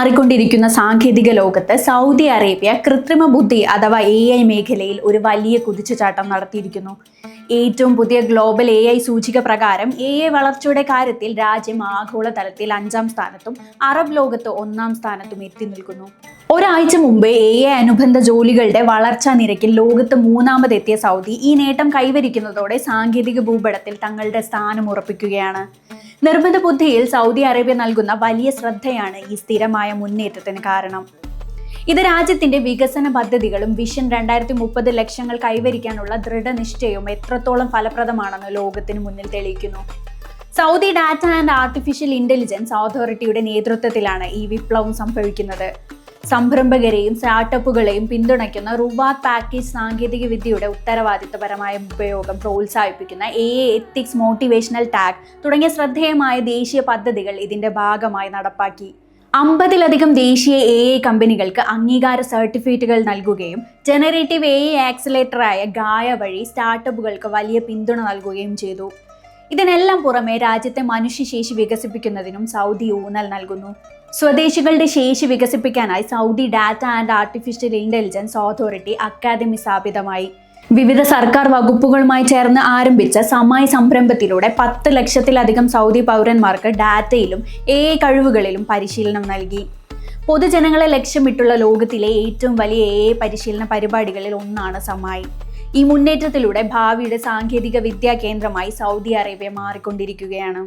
മാറിക്കൊണ്ടിരിക്കുന്ന സാങ്കേതിക ലോകത്ത് സൗദി അറേബ്യ കൃത്രിമ ബുദ്ധി അഥവാ എ ഐ മേഖലയിൽ ഒരു വലിയ കുതിച്ചുചാട്ടം നടത്തിയിരിക്കുന്നു. ഏറ്റവും പുതിയ ഗ്ലോബൽ എ ഐ സൂചിക പ്രകാരം എ ഐ വളർച്ചയുടെ കാര്യത്തിൽ രാജ്യം ആഗോള തലത്തിൽ അഞ്ചാം സ്ഥാനത്തും അറബ് ലോകത്ത് ഒന്നാം സ്ഥാനത്തും എത്തി നിൽക്കുന്നു. ഒരാഴ്ച മുമ്പ് എ ഐ അനുബന്ധ ജോലികളുടെ വളർച്ചാ നിരക്കിൽ ലോകത്ത് മൂന്നാമതെത്തിയ സൗദി ഈ നേട്ടം കൈവരിക്കുന്നതോടെ സാങ്കേതിക ഭൂപടത്തിൽ തങ്ങളുടെ സ്ഥാനം ഉറപ്പിക്കുകയാണ്. നിർമ്മിത ബുദ്ധിയിൽ സൗദി അറേബ്യ നൽകുന്ന വലിയ ശ്രദ്ധയാണ് ഈ സ്ഥിരമായ മുന്നേറ്റത്തിന് കാരണം. ഇത് രാജ്യത്തിന്റെ വികസന പദ്ധതികളും വിഷൻ രണ്ടായിരത്തി മുപ്പത് ലക്ഷ്യങ്ങൾ കൈവരിക്കാനുള്ള ദൃഢനിശ്ചയവും എത്രത്തോളം ഫലപ്രദമാണെന്ന് ലോകത്തിന് മുന്നിൽ തെളിയിക്കുന്നു. Saudi data and artificial intelligence അതോറിറ്റിയുടെ നേതൃത്വത്തിലാണ് ഈ വിപ്ലവം സംഭവിക്കുന്നത്. സംരംഭകരെയും സ്റ്റാർട്ടപ്പുകളെയും പിന്തുണയ്ക്കുന്ന റുവാദ് പാക്കേജ് സാങ്കേതിക വിദ്യയുടെ ഉത്തരവാദിത്തപരമായ ഉപയോഗം പ്രോത്സാഹിപ്പിക്കുന്ന എ എത്തിക്സ് മോട്ടിവേഷണൽ ടാഗ് തുടങ്ങിയ ശ്രദ്ധേയമായ ദേശീയ പദ്ധതികൾ ഇതിന്റെ ഭാഗമായി നടപ്പാക്കി. അമ്പതിലധികം ദേശീയ എ ഐ കമ്പനികൾക്ക് അംഗീകാര സർട്ടിഫിക്കറ്റുകൾ നൽകുകയും ജനറേറ്റീവ് എ ഐ ആക്സിലേറ്ററായ ഗായ വഴി സ്റ്റാർട്ടപ്പുകൾക്ക് വലിയ പിന്തുണ നൽകുകയും ചെയ്തു. ഇതിനെല്ലാം പുറമെ രാജ്യത്തെ മനുഷ്യശേഷി വികസിപ്പിക്കുന്നതിനും സൗദി ഊന്നൽ നൽകുന്നു. സ്വദേശികളുടെ ശേഷി വികസിപ്പിക്കാനായി Saudi data and artificial intelligence authority academy സ്ഥാപിതമായി. വിവിധ സർക്കാർ വകുപ്പുകളുമായി ചേർന്ന് ആരംഭിച്ച സമായി സംരംഭത്തിലൂടെ പത്ത് ലക്ഷത്തിലധികം സൗദി പൗരന്മാർക്ക് ഡാറ്റയിലും എ കഴിവുകളിലും പരിശീലനം നൽകി. പൊതുജനങ്ങളെ ലക്ഷ്യമിട്ടുള്ള ലോകത്തിലെ ഏറ്റവും വലിയ എ പരിശീലന പരിപാടികളിൽ ഒന്നാണ് സമായി. ഈ മുന്നേറ്റത്തിലൂടെ ഭാവിയുടെ സാങ്കേതിക വിദ്യാ കേന്ദ്രമായി സൗദി അറേബ്യ മാറിക്കൊണ്ടിരിക്കുകയാണ്.